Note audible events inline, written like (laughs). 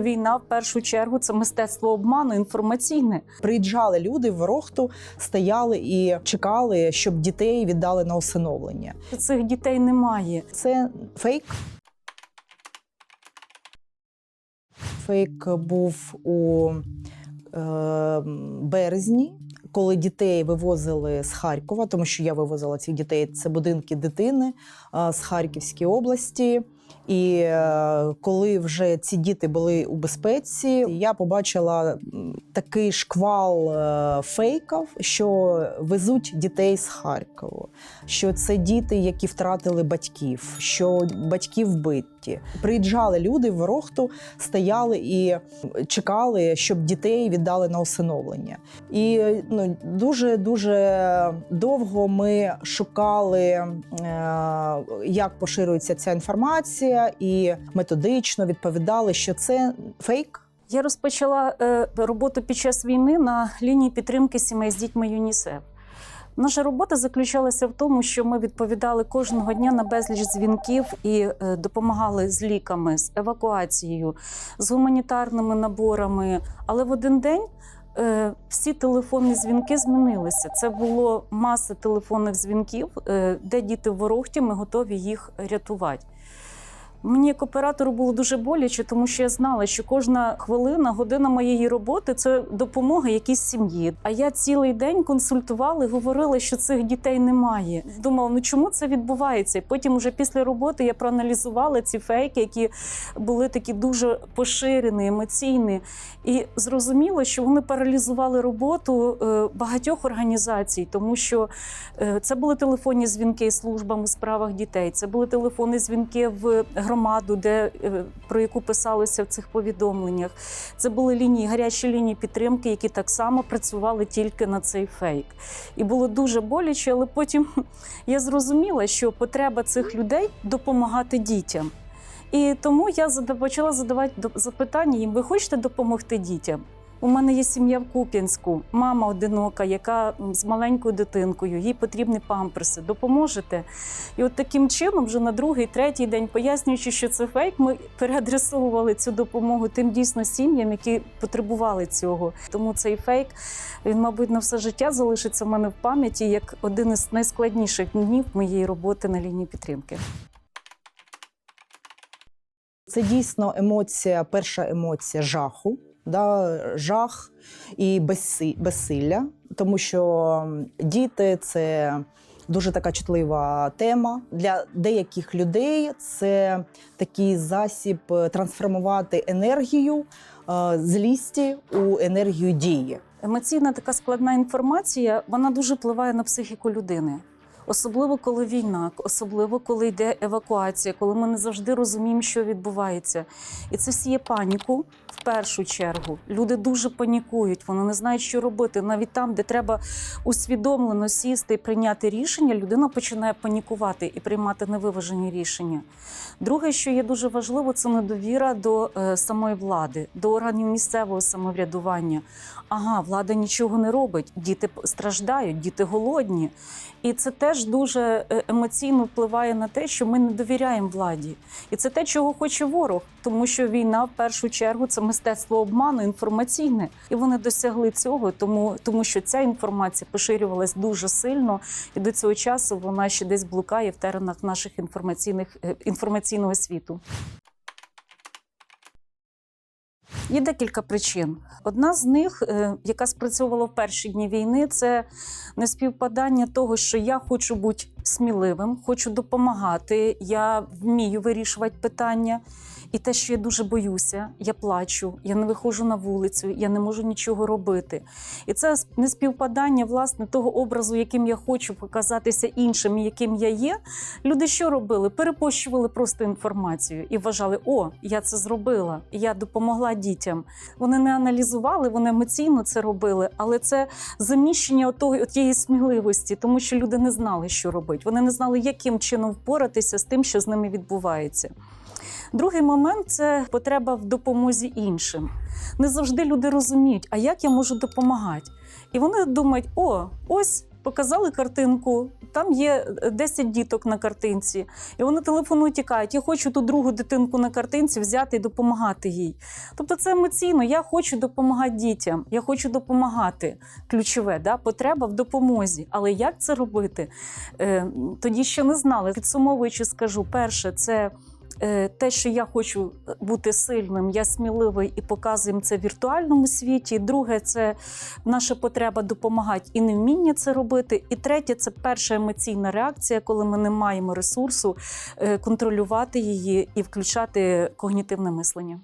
Війна в першу чергу це мистецтво обману інформаційне. Приїжджали люди в Ворохту, стояли і чекали, щоб дітей віддали на усиновлення. Цих дітей немає. Це фейк. Фейк був у е, березні, коли дітей вивозили з Харкова, тому що я вивозила цих дітей. Це будинки дитини е, з Харківської області. І е, коли вже ці діти були у безпеці, я побачила такий шквал е, фейків, що везуть дітей з Харкова що це діти, які втратили батьків, що батьки вбиті. Приїжджали люди в Ворохту, стояли і чекали, щоб дітей віддали на усиновлення. І ну, дуже дуже довго ми шукали, е, як поширюється ця інформація, і методично відповідали, що це фейк. Я розпочала е, роботу під час війни на лінії підтримки сімей з дітьми ЮНІСЕФ. Наша робота заключалася в тому, що ми відповідали кожного дня на безліч дзвінків і е, допомагали з ліками, з евакуацією, з гуманітарними наборами. Але в один день е, всі телефонні дзвінки змінилися. Це було маса телефонних дзвінків, де діти в ворогті, ми готові їх рятувати. Мені як оператору було дуже боляче, тому що я знала, що кожна хвилина, година моєї роботи це допомога якійсь сім'ї. А я цілий день консультувала говорила, що цих дітей немає. Думала, ну чому це відбувається? І потім, уже після роботи, я проаналізувала ці фейки, які були такі дуже поширені, емоційні, і зрозуміла, що вони паралізували роботу е, багатьох організацій, тому що е, це були телефонні дзвінки службам у справах дітей, це були телефонні дзвінки в громаду, де е, про яку писалося в цих повідомленнях. Це були лінії, гарячі лінії підтримки, які так само працювали тільки на цей фейк. І було дуже боляче, але потім (laughs) я зрозуміла, що потреба цих людей допомагати дітям. І тому я почала задавати запитання їм: ви хочете допомогти дітям? У мене є сім'я в Куп'янську, мама одинока, яка з маленькою дитинкою, їй потрібні памперси. Допоможете? І от таким чином, вже на другий, третій день, пояснюючи, що це фейк, ми переадресовували цю допомогу тим дійсно сім'ям, які потребували цього. Тому цей фейк він, мабуть, на все життя залишиться в мене в пам'яті як один із найскладніших днів моєї роботи на лінії підтримки. Це дійсно емоція, перша емоція жаху, да, жах і безсилля, тому що діти це дуже така чутлива тема. Для деяких людей це такий засіб е, трансформувати енергію е, злісті у енергію дії. Емоційна така складна інформація, вона дуже впливає на психіку людини. Особливо коли війна, особливо коли йде евакуація, коли ми не завжди розуміємо, що відбувається. І це сіє паніку першу чергу. Люди дуже панікують, вони не знають, що робити. Навіть там, де треба усвідомлено сісти і прийняти рішення, людина починає панікувати і приймати невиважені рішення. Друге, що є дуже важливо, це недовіра до е, самої влади, до органів місцевого самоврядування. Ага, влада нічого не робить, діти страждають, діти голодні. І це теж дуже е, емоційно впливає на те, що ми не довіряємо владі. І це те, чого хоче ворог, тому що війна в першу чергу це мистецтво обману інформаційне. І вони досягли цього, тому, тому що ця інформація поширювалась дуже сильно, і до цього часу вона ще десь блукає в теренах наших інформаційних е, інформаційного світу. Є декілька причин. Одна з них, е, яка спрацьовувала в перші дні війни, це неспівпадання того, що я хочу бути сміливим, хочу допомагати, я вмію вирішувати питання. І те, що я дуже боюся, я плачу, я не виходжу на вулицю, я не можу нічого робити. І це неспівпадання власне того образу, яким я хочу показатися іншим, яким я є. Люди що робили? Перепощували просто інформацію і вважали, о, я це зробила, я допомогла дітям. Вони не аналізували, вони емоційно це робили, але це заміщення отої, тієї сміливості, тому що люди не знали, що робити. Вони не знали, яким чином впоратися з тим, що з ними відбувається. Другий момент це потреба в допомозі іншим. Не завжди люди розуміють, а як я можу допомагати. І вони думають: о, ось Показали картинку, там є е, 10 діток на картинці, і вони телефонують і кажуть, я хочу ту другу дитинку на картинці взяти і допомагати їй. Тобто це емоційно. Я хочу допомагати дітям, я хочу допомагати. Ключове, да? потреба в допомозі. Але як це робити? Е, тоді ще не знали. Підсумовуючи, скажу, перше, це. Е, Те, що я хочу бути сильним, я сміливий і показуємо це в віртуальному світі. Друге, це наша потреба допомагати і невміння це робити. І третє, це перша емоційна реакція, коли ми не маємо ресурсу е, контролювати її і включати когнітивне мислення.